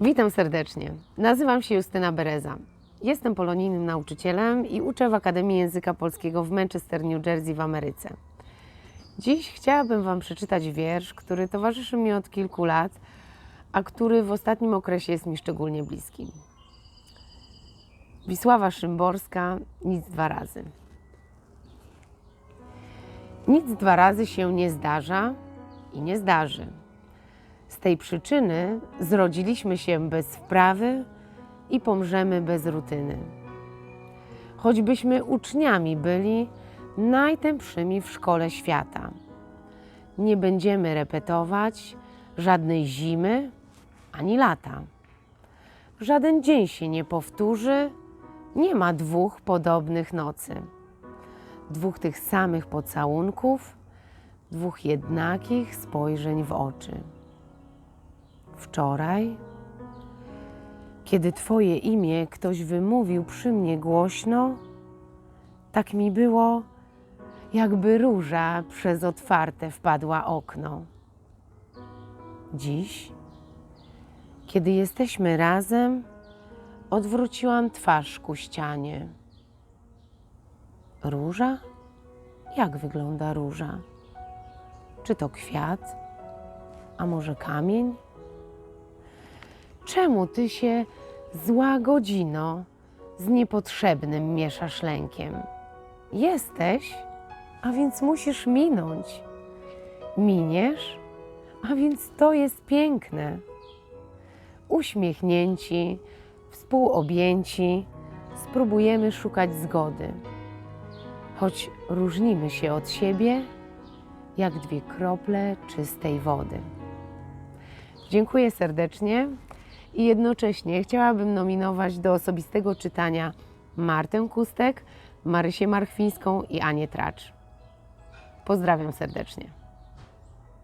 Witam serdecznie. Nazywam się Justyna Bereza. Jestem polonijnym nauczycielem i uczę w Akademii Języka Polskiego w Manchester, New Jersey w Ameryce. Dziś chciałabym Wam przeczytać wiersz, który towarzyszy mi od kilku lat, a który w ostatnim okresie jest mi szczególnie bliski. Wisława Szymborska, nic dwa razy. Nic dwa razy się nie zdarza i nie zdarzy. Z tej przyczyny zrodziliśmy się bez wprawy i pomrzemy bez rutyny. Choćbyśmy uczniami byli najtępszymi w szkole świata. Nie będziemy repetować żadnej zimy ani lata. Żaden dzień się nie powtórzy, nie ma dwóch podobnych nocy. Dwóch tych samych pocałunków, dwóch jednakich spojrzeń w oczy wczoraj, kiedy Twoje imię ktoś wymówił przy mnie głośno, tak mi było, jakby róża przez otwarte wpadła okno. Dziś, kiedy jesteśmy razem, odwróciłam twarz ku ścianie. Róża? Jak wygląda róża? Czy to kwiat? A może kamień? Czemu ty się, zła godzino, z niepotrzebnym mieszasz lękiem? Jesteś, a więc musisz minąć. Miniesz, a więc to jest piękne. Uśmiechnięci, współobjęci, spróbujemy szukać zgody. Choć różnimy się od siebie, jak dwie krople czystej wody. Dziękuję serdecznie i jednocześnie chciałabym nominować do osobistego czytania Martę Kustek, Marysię Marchwińską i Anię Tracz. Pozdrawiam serdecznie.